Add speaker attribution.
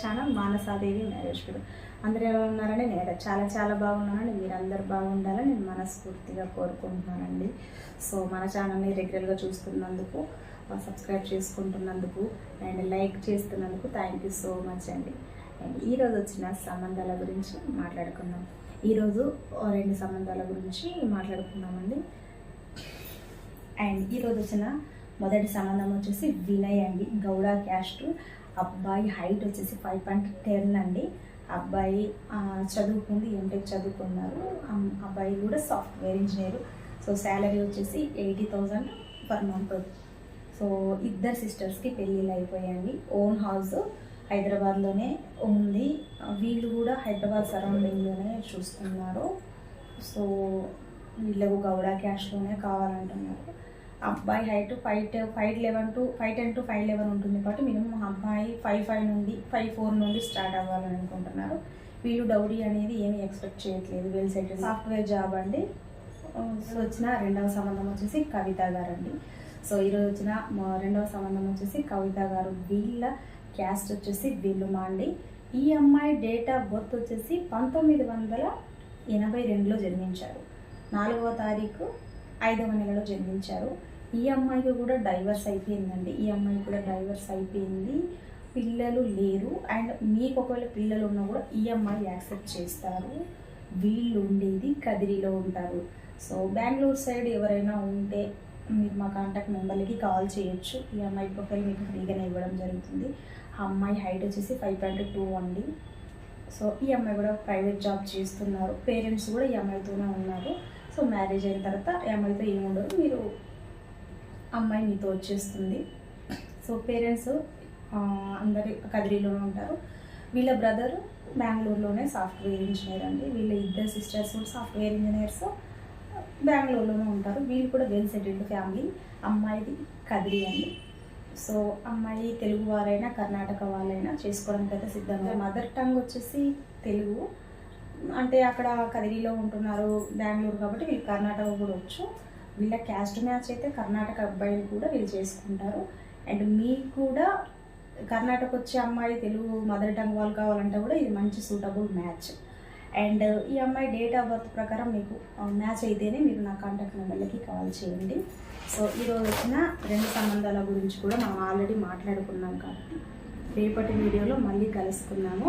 Speaker 1: Channel Manasa Devi marriage కూడా. అందరూ ఎలా ఉన్నారని నేను చాలా చాలా బాగున్నానండి. మీరు అందరు బాగుండాలని నేను మనస్ఫూర్తిగా కోరుకుంటున్నానండి. సో మన ఛానల్ని రెగ్యులర్గా చూస్తున్నందుకు సబ్స్క్రైబ్ చేసుకుంటున్నందుకు అండ్ లైక్ చేస్తున్నందుకు థ్యాంక్ యూ సో మచ్ అండి. అండ్ ఈరోజు వచ్చిన సంబంధాల గురించి మాట్లాడుకుందాం. ఈరోజు రెండు సంబంధాల గురించి మాట్లాడుకుందామండి. అండ్ ఈరోజు వచ్చిన మొదటి సంబంధం వచ్చేసి వినయ్ అండి. గౌడ క్యాస్ట్. అబ్బాయి హైట్ వచ్చేసి ఫైవ్ పాయింట్ టెన్ అండి. అబ్బాయి చదువుకుంది ఎంటెక్ చదువుకున్నారు. అబ్బాయి కూడా సాఫ్ట్వేర్ ఇంజనీర్. సో శాలరీ వచ్చేసి eighty thousand per month. So ఇద్దరు సిస్టర్స్కి పెళ్ళిళ్ళు అయిపోయాయండి. ఓన్ హౌస్ హైదరాబాద్లోనే ఉంది. వీళ్ళు కూడా హైదరాబాద్ సరౌండింగ్లోనే చూస్తున్నారు. సో వీళ్ళకు గౌడ క్యాష్లోనే కావాలంటున్నారు. అబ్బాయి height five five eleven to five ten to five eleven ఉంటుంది కాబట్టి మినిమం అబ్బాయి ఫైవ్ ఫైవ్ నుండి ఫైవ్ ఫోర్ నుండి స్టార్ట్ అవ్వాలని అనుకుంటున్నారు. వీళ్ళు డౌరీ అనేది ఏమీ ఎక్స్పెక్ట్ చేయట్లేదు. వెల్ సెటిల్ సాఫ్ట్వేర్ జాబ్ అండి. సో వచ్చిన రెండవ సంబంధం వచ్చేసి కవిత గారు అండి సో ఈరోజు వచ్చిన మా రెండవ సంబంధం వచ్చేసి కవిత గారు. వీళ్ళ క్యాస్ట్ వచ్చేసి వీళ్ళుమా అండి. ఈ అమ్మాయి డేట్ ఆఫ్ బర్త్ వచ్చేసి పంతొమ్మిది వందల ఎనభై రెండులో జన్మించారు. నాలుగవ తారీఖు ఐదవ నెలలో జన్మించారు. ఈ అమ్మాయికి కూడా డైవర్స్ అయిపోయిందండి. ఈ అమ్మాయి కూడా డైవర్స్ అయిపోయింది. పిల్లలు లేరు. అండ్ మీకు ఒకవేళ పిల్లలు ఉన్నా కూడా ఈ అమ్మాయి యాక్సెప్ట్ చేస్తారు. వీళ్ళు ఉండేది కదిరిలో ఉంటారు. సో బెంగళూరు సైడ్ ఎవరైనా ఉంటే మీరు మా కాంటాక్ట్ నెంబర్లకి కాల్ చేయొచ్చు. ఈ అమ్మాయి ప్రొఫైల్ మీకు ఫ్రీగానే ఇవ్వడం జరుగుతుంది. ఆ అమ్మాయి హైట్ వచ్చేసి ఫైవ్ పాయింట్ టూ అండి. సో ఈ అమ్మాయి కూడా ప్రైవేట్ జాబ్ చేస్తున్నారు. పేరెంట్స్ కూడా ఈ అమ్మాయితోనే ఉన్నారు. సో మ్యారేజ్ అయిన తర్వాత ఏమైతే ఏముండదు మీరు అమ్మాయి మీతో వచ్చేస్తుంది. సో పేరెంట్స్ అందరి కదిరిలోనే ఉంటారు. వీళ్ళ బ్రదర్ బెంగళూరులోనే సాఫ్ట్వేర్ ఇంజనీర్ అండి. వీళ్ళ ఇద్దరు సిస్టర్స్ కూడా సాఫ్ట్వేర్ ఇంజనీర్స్. బెంగళూరులోనే ఉంటారు. వీళ్ళు కూడా వెల్ సెటిల్డ్ ఫ్యామిలీ. అమ్మాయిది కదిరి అండి. సో అమ్మాయి తెలుగు వారైనా కర్ణాటక వాళ్ళైనా చేసుకోవడానికి అయితే సిద్ధంగా మదర్ టంగ్ వచ్చేసి తెలుగు. అంటే అక్కడ కదిరిలో ఉంటున్నారు బెంగళూరు కాబట్టి వీళ్ళు కర్ణాటక కూడా వచ్చు. వీళ్ళ క్యాస్ట్ మ్యాచ్ అయితే కర్ణాటక అబ్బాయిలు కూడా వీళ్ళు చేసుకుంటారు. అండ్ మీకు కూడా కర్ణాటక వచ్చే అమ్మాయి తెలుగు మదర్ టంగ్ వాళ్ళు కావాలంటే కూడా ఇది మంచి సూటబుల్ మ్యాచ్ అండ్ ఈ అమ్మాయి డేట్ ఆఫ్ బర్త్ ప్రకారం మీకు మ్యాచ్ అయితేనే మీరు నా కాంటాక్ట్ నెంబర్లకి కాల్ చేయండి. సో ఈరోజు వచ్చిన రెండు సంబంధాల గురించి కూడా మనం ఆల్రెడీ మాట్లాడుకున్నాం కాబట్టి రేపటి వీడియోలో మళ్ళీ కలుసుకున్నాము